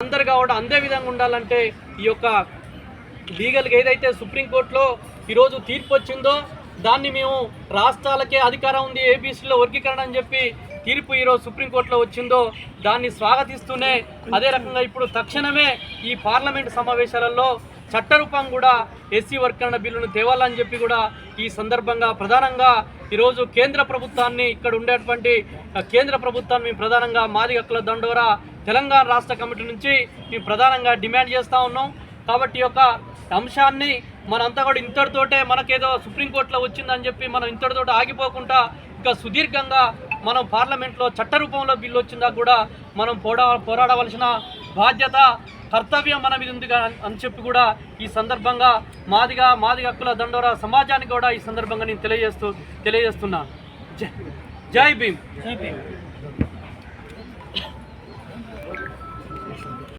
అందరుగా కూడా అందే విధంగా ఉండాలంటే ఈ యొక్క లీగల్గా ఏదైతే సుప్రీంకోర్టులో ఈరోజు తీర్పు వచ్చిందో దాన్ని మేము రాష్ట్రాలకే అధికారం ఉంది ఏబీసీలో వర్గీకరణ అని చెప్పి తీర్పు ఈరోజు సుప్రీంకోర్టులో వచ్చిందో దాన్ని స్వాగతిస్తూనే అదే రకంగా ఇప్పుడు తక్షణమే ఈ పార్లమెంటు సమావేశాలలో చట్టరూపం కూడా ఎస్సీ వర్గీకరణ బిల్లును తేవాలని చెప్పి కూడా ఈ సందర్భంగా ప్రధానంగా ఈరోజు కేంద్ర ప్రభుత్వాన్ని ఇక్కడ ఉండేటువంటి కేంద్ర ప్రభుత్వాన్ని మేము ప్రధానంగా మాది హక్కుల దండోరా తెలంగాణ రాష్ట్ర కమిటీ నుంచి మేము ప్రధానంగా డిమాండ్ చేస్తూ ఉన్నాం. కాబట్టి యొక్క అంశాన్ని మనంతా కూడా ఇంతటితోటే మనకేదో సుప్రీంకోర్టులో వచ్చిందని చెప్పి మనం ఇంతటితోటి ఆగిపోకుండా ఇంకా సుదీర్ఘంగా మనం పార్లమెంట్లో చట్ట రూపంలో బిల్లు వచ్చిందా కూడా మనం పోడా పోరాడవలసిన బాధ్యత కర్తవ్యం మన మీద ఉంది అని చెప్పి కూడా ఈ సందర్భంగా మాదిగా మాది హక్కుల దండోరా సమాజానికి కూడా ఈ సందర్భంగా నేను తెలియజేస్తూ తెలియజేస్తున్నా. జై- జై భీమ్.